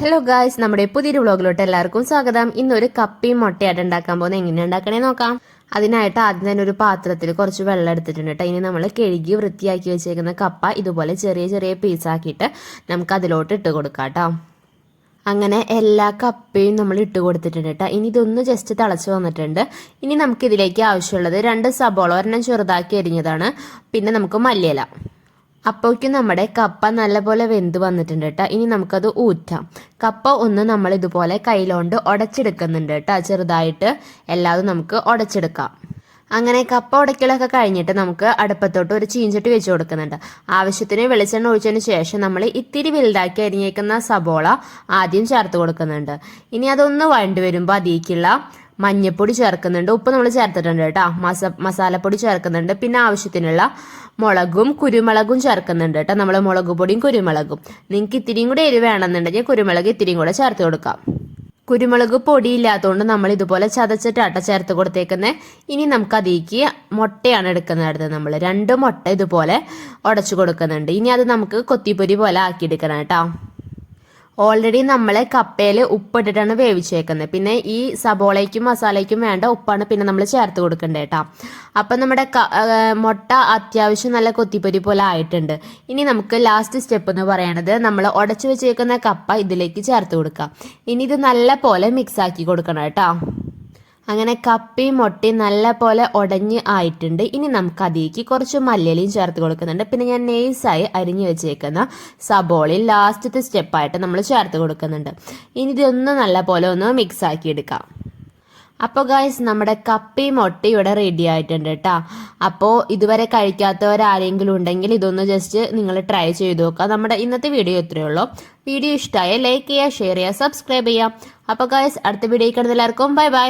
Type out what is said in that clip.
Hello guys നമ്മുടെ പുതിയൊരു വ്ളോഗിലോട്ട് എല്ലാവർക്കും സ്വാഗതം. ഇന്നൊരു കപ്പിയും മുട്ടയായിട്ട് ഉണ്ടാക്കാൻ പോകുന്നത് എങ്ങനെ ഉണ്ടാക്കണേ നോക്കാം. അതിനായിട്ട് ആദ്യം തന്നെ ഒരു പാത്രത്തിൽ കുറച്ച് വെള്ളം എടുത്തിട്ടുണ്ട് ഇനി നമ്മൾ കഴുകി വൃത്തിയാക്കി വെച്ചേക്കുന്ന കപ്പ ഇതുപോലെ ചെറിയ ചെറിയ പീസാക്കിയിട്ട് നമുക്ക് അതിലോട്ട് ഇട്ട് കൊടുക്കാം അങ്ങനെ എല്ലാ കപ്പയും നമ്മൾ ഇട്ട് കൊടുത്തിട്ടുണ്ട് കേട്ടോ. ഇനി ഇതൊന്ന് ജസ്റ്റ് തിളച്ച് വന്നിട്ടുണ്ട്. ഇനി നമുക്കിതിലേക്ക് ആവശ്യമുള്ളത് രണ്ട് സബോള ഒരെണ്ണം ചെറുതാക്കി എരിഞ്ഞതാണ് പിന്നെ നമുക്ക് മല്ലിയില. അപ്പോഴേക്കും നമ്മുടെ കപ്പ നല്ലപോലെ വെന്ത് വന്നിട്ടുണ്ട് കേട്ടോ ഇനി നമുക്കത് ഊറ്റാം. കപ്പ ഒന്ന് നമ്മൾ ഇതുപോലെ കയ്യിലോണ്ട് ഉടച്ചെടുക്കുന്നുണ്ട് കേട്ടോ ചെറുതായിട്ട് എല്ലാതും നമുക്ക് ഉടച്ചെടുക്കാം. അങ്ങനെ കപ്പ ഉടക്കലൊക്കെ കഴിഞ്ഞിട്ട് നമുക്ക് അടുപ്പത്തോട്ട് ഒരു ചീഞ്ചട്ടി വെച്ച് കൊടുക്കുന്നുണ്ട്. ആവശ്യത്തിന് വെളിച്ചെണ്ണ ഒഴിച്ചതിന് ശേഷം നമ്മൾ ഇത്തിരി വലുതാക്കി അരിഞ്ഞേക്കുന്ന സബോള ആദ്യം ചേർത്ത് കൊടുക്കുന്നുണ്ട്. ഇനി അതൊന്ന് വഴണ്ടി വരുമ്പോൾ അതിലേക്കുള്ള മഞ്ഞപ്പൊടി ചേർക്കുന്നുണ്ട്. ഉപ്പ് നമ്മൾ ചേർത്തിട്ടുണ്ട് കേട്ടോ. മസ മസാലപ്പൊടി ചേർക്കുന്നുണ്ട്. പിന്നെ ആവശ്യത്തിനുള്ള മുളകും കുരുമുളകും ചേർക്കുന്നുണ്ട് കേട്ടോ. നമ്മൾ മുളക് പൊടിയും കുരുമുളകും. നിങ്ങൾക്ക് ഇത്തിരിയും കൂടി എരിവ് വേണമെന്നുണ്ടെങ്കിൽ കുരുമുളക് ഇത്തിരിയും കൂടെ ചേർത്ത് കൊടുക്കാം. കുരുമുളക് പൊടി ഇല്ലാത്തതുകൊണ്ട് നമ്മൾ ഇതുപോലെ ചതച്ചിട്ട് ചതച്ചിട്ടാട്ട ചേർത്ത് കൊടുത്തേക്കുന്നത് ഇനി നമുക്ക് അതിലേക്ക് മുട്ടയാണ് എടുക്കുന്നത് നമ്മൾ. രണ്ട് മുട്ട ഇതുപോലെ ഉടച്ചു കൊടുക്കുന്നുണ്ട്. ഇനി അത് നമുക്ക് കൊത്തിപ്പൊരി പോലെ ആക്കിയെടുക്കണം കേട്ടോ. ഓൾറെഡി നമ്മൾ കപ്പയിൽ ഉപ്പിട്ടിട്ടാണ് വേവിച്ചേക്കുന്നത്. പിന്നെ ഈ സബോളയ്ക്കും മസാലയ്ക്കും വേണ്ട ഉപ്പാണ് പിന്നെ നമ്മൾ ചേർത്ത് കൊടുക്കേണ്ടത് കേട്ടോ അപ്പം നമ്മുടെ മുട്ട അത്യാവശ്യം നല്ല കൊത്തിപ്പൊരി പോലെ ആയിട്ടുണ്ട്. ഇനി നമുക്ക് ലാസ്റ്റ് സ്റ്റെപ്പ് എന്ന് പറയണത് നമ്മൾ ഉടച്ചു വെച്ചേക്കുന്ന കപ്പ ഇതിലേക്ക് ചേർത്ത് കൊടുക്കാം. ഇനി ഇത് നല്ല പോലെ മിക്സ് ആക്കി കൊടുക്കണം കേട്ടോ അങ്ങനെ കപ്പയും മുട്ടയും നല്ല പോലെ ഉടഞ്ഞ് ആയിട്ടുണ്ട്. ഇനി നമുക്ക് അതിലേക്ക് കുറച്ച് മല്ലിയിലയും ചേർത്ത് കൊടുക്കുന്നുണ്ട്. പിന്നെ ഞാൻ നെയ്സായി അരിഞ്ഞു വെച്ചേക്കുന്ന സബോളയും ലാസ്റ്റത്തെ സ്റ്റെപ്പായിട്ട് നമ്മൾ ചേർത്ത് കൊടുക്കുന്നുണ്ട്. ഇനി ഇതൊന്ന് നല്ല പോലെ ഒന്ന് മിക്സ് ആക്കി എടുക്കാം. അപ്പോൾ ഗായ്സ് നമ്മുടെ കപ്പയും മുട്ടയും ഇവിടെ റെഡി ആയിട്ടുണ്ട് കേട്ടോ അപ്പോൾ ഇതുവരെ കഴിക്കാത്തവരാരെങ്കിലും ഉണ്ടെങ്കിൽ ഇതൊന്ന് ജസ്റ്റ് നിങ്ങൾ ട്രൈ ചെയ്ത് നോക്കുക. നമ്മുടെ ഇന്നത്തെ വീഡിയോ ഇത്രയേ ഉള്ളൂ. വീഡിയോ ഇഷ്ടമായ ലൈക്ക് ചെയ്യുക ഷെയർ ചെയ്യുക സബ്സ്ക്രൈബ് ചെയ്യുക. അപ്പോൾ ഗായ്സ് അടുത്ത വീഡിയോ കാണുന്ന എല്ലാവർക്കും ബൈ ബൈ